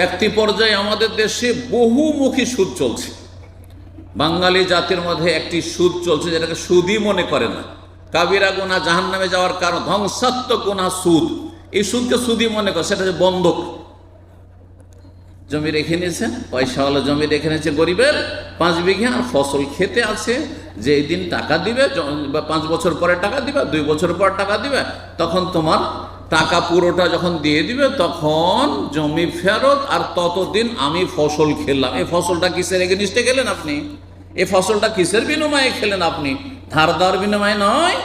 ব্যক্তি পর্যায়ে আমাদের দেশে বহুমুখী সুদ চলছে। বাঙালি জাতির মধ্যে একটি সুদ চলছে যেটাকে সুদই মনে করে না। কাবিরা গোনা জাহান নামে যাওয়ার কারণ, ধ্বংসাত্মক গোনা সুদ। এই সুদকে সুদই মনে করে, সেটা হচ্ছে বন্ধক। জমি রেখে নিয়েছেন পয়সাওয়ালা জমি রেখে নিয়েছে গরিবের, পাঁচ বিঘে আর ফসল খেতে আছে। যে দিন টাকা দিবে পাঁচ বছর পরে টাকা দিবে, দুই বছর পর টাকা দিবে, তখন তোমার টাকা পুরোটা যখন দিয়ে দিবে, তখন জমি ফেরত আর ততদিন আমি ফসল খেললাম এই ফসলটা কিসের এগেনিস্টে খেলেন আপনি? এই ফসলটা কিসের বিনিময়ে খেলেন আপনি? ধার দার বিনিময়ে নয়।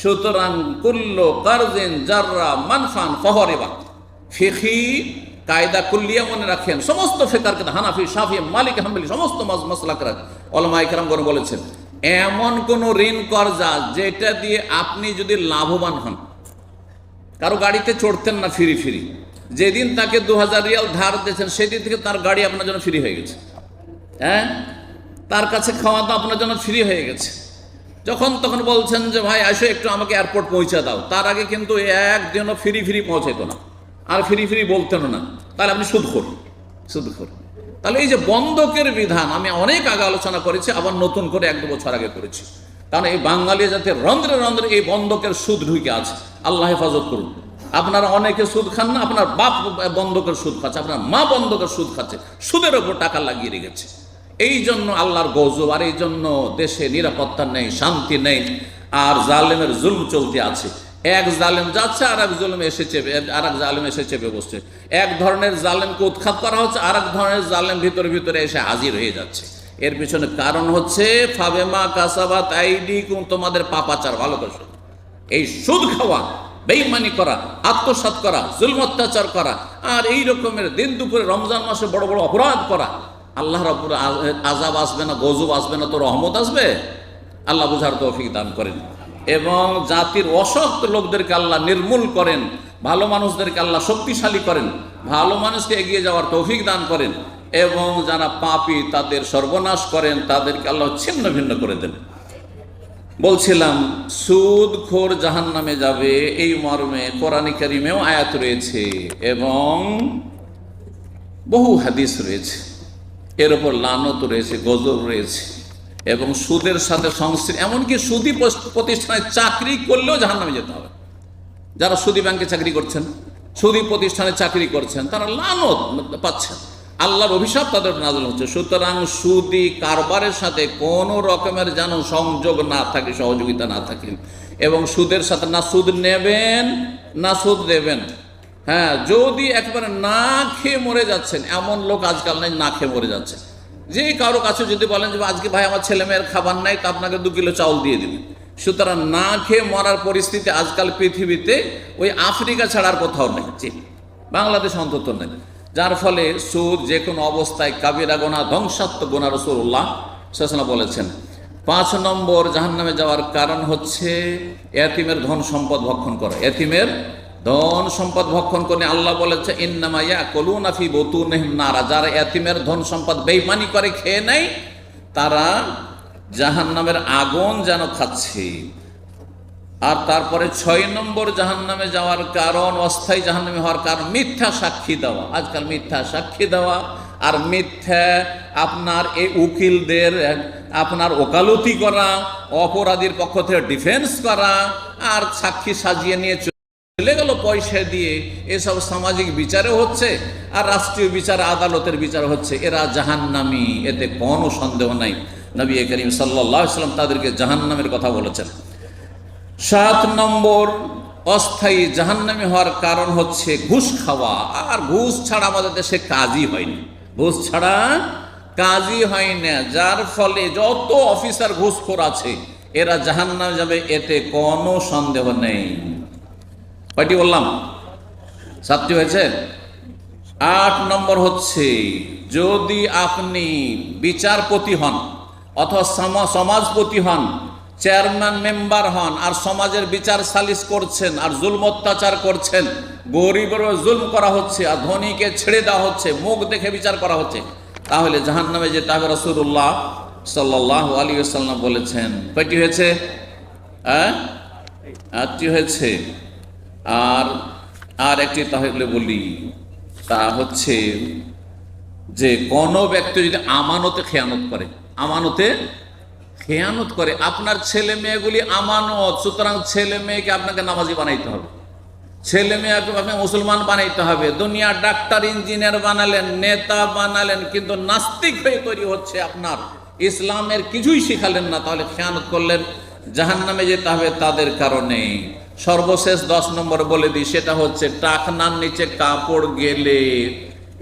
সুতরাং কুল্ল কারজিন জাররা মানফান ফহরেবা। ফিখি, কায়দা কুল্লিয়া মনে রাখেন, সমস্ত ফেকার কিন্তু হানাফি সাফি মালিক, হাম্বলি, সমস্ত মাস মশলাকরা অলমা ইকরাম করে বলেছেন, এমন কোন ঋণ কর্জা যেটা দিয়ে আপনি যদি লাভবান হন কারও গাড়িতে চড়তেন না ফিরি ফিরি। যেদিন তাকে দু হাজার রিয়াল ধার দিয়েছেন, সেদিন থেকে তার গাড়ি আপনার জন্য ফ্রি হয়ে গেছে। হ্যাঁ? তার কাছে খাওয়া দাওয়া আপনার জন্য ফ্রি হয়ে গেছে। যখন তখন বলছেন যে, ভাই, আসো একটু আমাকে এয়ারপোর্ট পৌঁছে দাও। তার আগে কিন্তু একদিনও ফ্রি ফ্রি পৌঁছাইতো না। আর ফ্রি ফ্রি বলতেন না। তাহলে আপনি সুদখোর সুদখোর। তাহলে এই যে বন্ধকের বিধান, আমি অনেক আগে আলোচনা করেছি, আবার নতুন করে এক দু বছর আগে করেছি। কারণ এই বাঙালি জাতির রন্ধ্রে রন্ধ্রে এই বন্ধকের সুদ ঢুকে আছে, আল্লাহ হেফাজত করুন। আপনারা অনেকে সুদ খান না, আপনার বাপ বন্ধকের সুদ খাচ্ছে, আপনার মা বন্ধকের সুদ খাচ্ছে, সুদের ওপর টাকা লাগিয়ে রেখেছে। এই জন্য আল্লাহর গজব, আর এই জন্য দেশে নিরাপত্তা নেই, শান্তি নেই, আর জালেমের জুলম চলতে আছে। এক জালেম যাচ্ছে আর এক জুলম এসে চেপে আর এক জালেম এসে চেপে বসছে। এক ধরনের জালেমকে উৎখাত করা হচ্ছে আর এক ধরনের জালেম ভিতরে ভিতরে এসে হাজির হয়ে যাচ্ছে। এর পিছনে কারণ হচ্ছে, ফাবেমা কাসাবাত আইডি তোমাদের পাপাচার, ভালো করে। এই সুদ খাওয়া বেইমানি করা, আত্মসাৎ করা, জুলম অত্যাচার করা, আর এই রকমের দিন দুপুরে রমজান মাসে বড় বড় অপরাধ করা। আল্লাহ রব্বুর আজাব আসবে না, গজব আসবে না, তো রহমত আসবে? আল্লাহ বুঝার তৌফিক দান করেন। এবং জাতির অসৎ লোকদেরকে আল্লাহ নির্মূল করেন, ভালো মানুষদেরকে আল্লাহ শক্তিশালী করেন, ভালো মানুষকে এগিয়ে যাওয়ার তৌফিক দান করেন, এবং যারা পাপী তাদের সর্বনাশ করেন, তাদেরকে আল্লাহ ছিন্ন ভিন্ন করে দেন। বলছিলাম, সুদ খোর জাহান নামে যাবে, এই মর্মে কোরআন কারিমেও আয়াত রয়েছে এবং বহু হাদিস রয়েছে। এর ওপর লানত রয়েছে, গজব রয়েছে এবং সুদের সাথে সংশ্লিষ্ট, এমনকি সুদি প্রতিষ্ঠানে চাকরি করলেও জাহান নামে যেতে হবে। যারা সুদি ব্যাংকে চাকরি করছেন, সুদি প্রতিষ্ঠানে চাকরি করছেন, তারা লানত পাচ্ছেন। আল্লাহর অভিশাপ তাদের নাজল হচ্ছে। সুতরাং সুদি কারবারের সাথে কোনো রকমের যেন সংযোগ না থাকে, সহযোগিতা না থাকে। এবং সুদের সাথে না সুদ নেবেন, না সুদ দেবেন। হ্যাঁ যদি একবারে না খেয়ে মরে যাচ্ছেন, এমন লোক আজকাল নেই, না খেয়ে মরে যাচ্ছে। যে কারও কাছে যদি বলেন যে, আজকে ভাই আমার ছেলে মেয়ের খাবার নাই, তা আপনাকে দু কিলো চাউল দিয়ে দিন সুতরাং না খেয়ে মরার পরিস্থিতি আজকাল পৃথিবীতে ওই আফ্রিকা ছাড়ার কোথাও নেই। বাংলাদেশ অন্তত নেই। যার ফলে সুদ যে কোনো অবস্থায় কাবিরা গোনা, ধ্বংসাত্মক গোনা রসুল্লাহ শাসনা বলেছেন। পাঁচ নম্বর জাহান্নামে যাওয়ার কারণ হচ্ছে এতিমের ধন সম্পদ ভক্ষণ করা। এতিমের ধন সম্পদ ভক্ষণ করে আল্লাহ বলেছে ইন্নামাইয়া কলুনাফি বতু নারা। যারা এতিমের ধন সম্পদ বেইমানি করে, খেয়ে নেয়, তারা জাহান নামের আগুন যেন খাচ্ছে। আর তারপরে ছয় নম্বর জাহান নামে যাওয়ার কারণ, অস্থায়ী জাহান নামে হওয়ার কারণ, মিথ্যা সাক্ষী দেওয়া। আজকাল মিথ্যা সাক্ষী দেওয়া। আর মিথ্যা আপনার এই উকিলদের, আপনার ওকালতি করা, অপরাধীর পক্ষ থেকে ডিফেন্স করা, আর সাক্ষী সাজিয়ে নিয়ে চলে গেল পয়সা দিয়ে। এসব সামাজিক বিচারে হচ্ছে, আর রাষ্ট্রীয় বিচার, আদালতের বিচার হচ্ছে। এরা জাহান্নামি, এতে কোনো সন্দেহ নাই। নবী করিম সাল্লাহ সাল্লাম তাদেরকে জাহান্নামের কথা বলেছেন। সাত নম্বর, অস্থায়ী জাহান্নামি হওয়ার কারণ হচ্ছে ঘুষ খাওয়া। আর ঘুষ ছাড়া আমাদের দেশে কাজই হয়নি। ঘুষ ছাড়া কাজই হয় না যার ফলে যত অফিসার ঘুষখোর আছে, এরা জাহান্নামে যাবে, এতে কোনো সন্দেহ নেই। কয়টি বললাম? সাতটি হয়েছে? আট নম্বর হচ্ছে, যদি আপনি বিচারপতি হন, অথবা সমা- সমাজপতি হন চেয়ারম্যান মেম্বার হন আর সমাজের বিচার সালিশ করছেন আর জুলম অত্যাচার করছেন। গরিবের জুলম করা হচ্ছে আর ধনীকে ছেড়ে দেওয়া হচ্ছে, মুখ দেখে বিচার করা হচ্ছে। তাহলে জাহান নামে যেতে হবে রসুল্লাহ সাল্লাহ আলী সাল্লাম বলেছেন। কয়টি হয়েছে? হ্যাঁ? আটটি হয়েছে। আর আর একটি তাহলে বলি, তা হচ্ছে যে কোনো ব্যক্তি যদি আমানতে খেয়ানত করে, আমানতে খেয়ানত করে, আপনার ছেলে মেয়েগুলি আমানত, সুতরাং ছেলে মেয়েকে আপনাকে নামাজি বানাইতে হবে। ছেলে মেয়েকে আপনাকে মুসলমান বানাইতে হবে। দুনিয়া ডাক্তার, ইঞ্জিনিয়ার বানালেন, নেতা বানালেন, কিন্তু নাস্তিক হয়ে তৈরি হচ্ছে আপনার। ইসলামের কিছুই শিখালেন না, তাহলে খেয়ানত করলেন জাহান নামে যেতে হবে তাদের কারণে। সর্বশেষ দশ নম্বর বলে দিই, সেটা হচ্ছে টাকনার নিচে কাপড় গেলে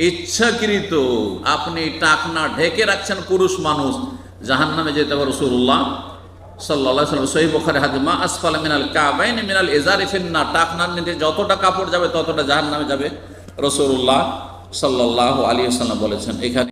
ইচ্ছাকৃত আপনি টাকনা ঢেকে রাখছেন পুরুষ মানুষ। জাহান নামে যেতে হবে রসুল্লাহ সাল্লাহ সাল্লাম সহি বখারে হাজমা আসফাল মিনাল কাবাইন মিনাল এজারি ফিন্না টাকনার নিচে যতটা কাপড় যাবে ততটা জাহান নামে যাবে রসুল্লাহ সাল্লাহ আলী সাল্লাম বলেছেন। এখানে